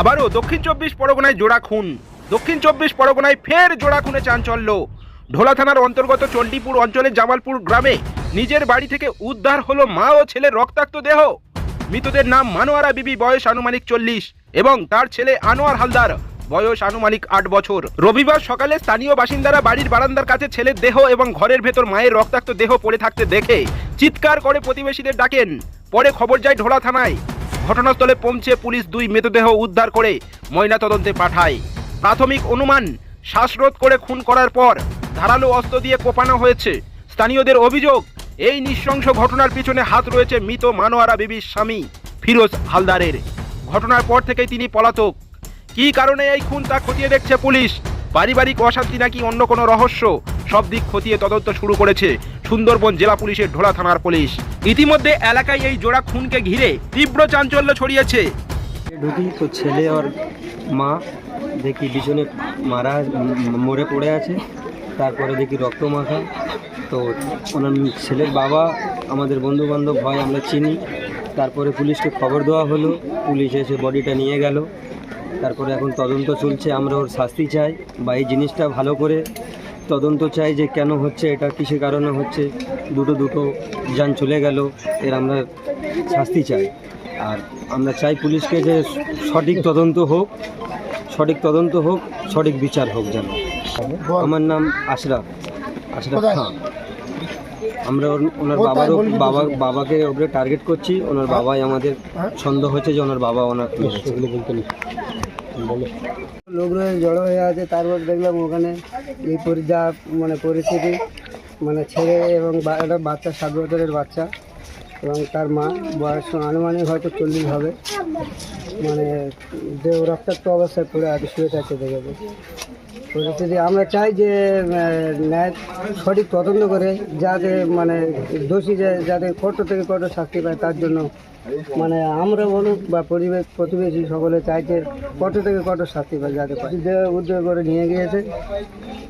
আবারও দক্ষিণ চব্বিশ পরগনায় জোড়া খুন। দক্ষিণ চব্বিশ পরগনায় ফের জোড়া খুনে চাঞ্চল্য। ঢোলা থানার অন্তর্গত চণ্ডীপুর অঞ্চলের জামালপুর গ্রামে নিজের বাড়ি থেকে উদ্ধার হলো মা ও ছেলের রক্তাক্ত দেহ। মৃতদের নাম মানোয়ারা বিবি, বয়স আনুমানিক চল্লিশ, এবং তার ছেলে আনোয়ার হালদার, বয়স আনুমানিক আট বছর। রবিবার সকালে স্থানীয় বাসিন্দারা বাড়ির বারান্দার কাছে ছেলের দেহ এবং ঘরের ভেতর মায়ের রক্তাক্ত দেহ পড়ে থাকতে দেখে চিৎকার করে প্রতিবেশীদের ডাকেন। পরে খবর যায় ঢোলা থানায়। ঘটনাস্থলে পৌঁছে পুলিশ দুই মৃতদেহ উদ্ধার করে ময়নাতদন্তে পাঠায়। প্রাথমিক অনুমান, শ্বাসরোধ করে খুন করার পর ধারালো অস্ত্র দিয়ে কোপানো হয়েছে। স্থানীয়দের অভিযোগ, এই নৃশংস ঘটনার পিছনে হাত রয়েছে মৃত মানোয়ারা বিবির স্বামী ফিরোজ হালদারের। ঘটনার পর থেকেই তিনি পলাতক। কী কারণে এই খুন তা খতিয়ে দেখছে পুলিশ? পারিবারিক অশান্তি নাকি অন্য কোনো রহস্য? সব দিক খতিয়ে তদন্ত শুরু করেছে সুন্দরবন জেলা পুলিশের ঢোলা থানার পুলিশ। ইতিমধ্যে এলাকায় এই জোড়া খুনকে ঘিরে তীব্র চাঞ্চল্য ছড়িয়েছে। ঢুকি তো ছেলে আর মা, দেখি পিছনে মারা, মরে পড়ে আছে। তারপরে দেখি রক্ত মাখা। তো ওনার ছেলের বাবা, আমাদের বন্ধু বান্ধব হয়, আমরা চিনি। তারপরে পুলিশকে খবর দেওয়া হলো। পুলিশ এসে বডিটা নিয়ে গেল। তারপরে এখন তদন্ত চলছে। আমরা ওর শাস্তি চাই বা এই জিনিসটা ভালো করে তদন্ত চাই যে কেন হচ্ছে এটা কিসের কারণে হচ্ছে দুটো দুটো যান চলে গেল এর আমরা শাস্তি চাই। আর আমরা চাই পুলিশকে যে সঠিক তদন্ত হোক সঠিক তদন্ত হোক সঠিক বিচার হোক যেন। আমার নাম আশরাফ আশরাফ খান। আমরা ওর- ওনার বাবারও বাবা বাবাকে ওপরে টার্গেট করছি ওনার বাবাই আমাদের সন্দেহ হচ্ছে যে ওনার বাবা ওনার লোক রয়ে জড়ো হয়ে আছে, তারপর দেখলাম ওখানে এই যা মানে পরিস্থিতি মানে ছেলে এবং একটা বাচ্চা, সাত বছরের বাচ্চা এবং তার মা, বয়স আনুমানিক হয়তো চল্লিশ হবে। মানে দেহ রক্তাক্ত অবস্থায় পড়ে আছে শুয়ে থাকতে দেখেছে পরিস্থিতি আমরা চাই যে ন্যায় সঠিক তদন্ত করে যাতে মানে দোষী যে যাতে কঠোর থেকে কঠোর শাস্তি পায় তার জন্য মানে আমরা বলুক বা পরিবেশ প্রতিবেশী সকলে চাইছে কঠোর থেকে কঠোর শাস্তি পায় যাতে পায় উদ্যোগ করে নিয়ে গিয়েছে।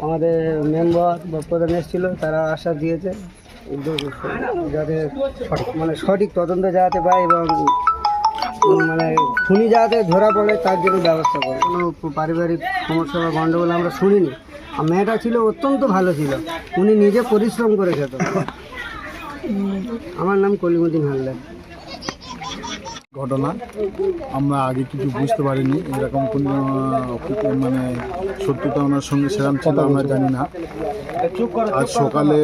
আমাদের মেম্বার বা প্রধান এসেছিল, তারা আশ্বাস দিয়েছে। উদ্যোগ যাতে মানে সঠিক তদন্ত যাতে পায় এবং মানে খুনি যাতে ধরা পড়ে তার জন্য ব্যবস্থা করে। কোনো পারিবারিক সমস্যা বা গণ্ডগোল আমরা শুনিনি। আর মেয়েটা ছিল অত্যন্ত ভালো ছিল। উনি নিজে পরিশ্রম করে খেত। আমার নাম কলিমুদ্দিন হালদার। ঘটনা আমরা আগে কিছু বুঝতে পারিনি। এরকম কোনো মানে সত্যতা ওনার সঙ্গে সেরাম ছিল আমরা জানি না। আজ সকালে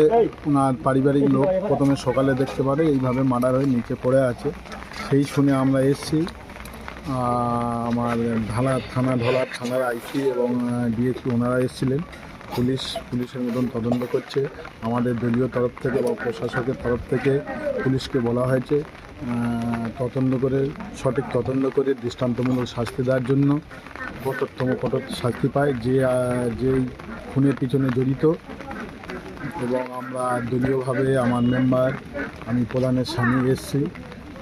ওনার পারিবারিক লোক প্রথমে সকালে দেখতে পারে এইভাবে মার্ডার হয়ে নিচে পড়ে আছে। সেই শুনে আমরা এসেছি। আমার ঢালা থানা ঢোলা থানার আইসি এবং ডিএসপি ওনারা এসেছিলেন। পুলিশ পুলিশের মতন তদন্ত করছে। আমাদের দলীয় তরফ থেকে বা প্রশাসকের তরফ থেকে পুলিশকে বলা হয়েছে তদন্ত করে সঠিক তদন্ত করে দৃষ্টান্তমূলক শাস্তি দেওয়ার জন্য কঠোরতম কঠোর শাস্তি পায় যে আহ, যে খুনের পিছনে জড়িত। এবং আমরা দলীয়ভাবে আমার মেম্বার আমি প্রধানের স্বামী এসেছি।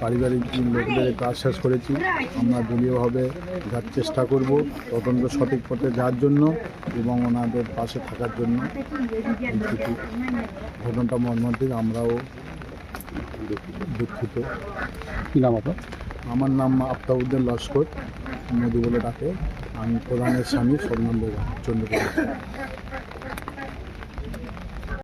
পারিবারিক লোকদের একটু আশ্বাস করেছি আমরা দলীয়ভাবে যার চেষ্টা করব তদন্ত সঠিক পথে যাওয়ার জন্য এবং ওনাদের পাশে থাকার জন্য। ঘটনাটা মর্মান্তিক আমরাও দুঃখিত। কি নাম আপনার? আমার নাম আফতাবুদ্দিন লস্কর মোদি বলে ডাকে। আমি প্রধানের স্বামী স্বর্ণ চন্দ্রপুর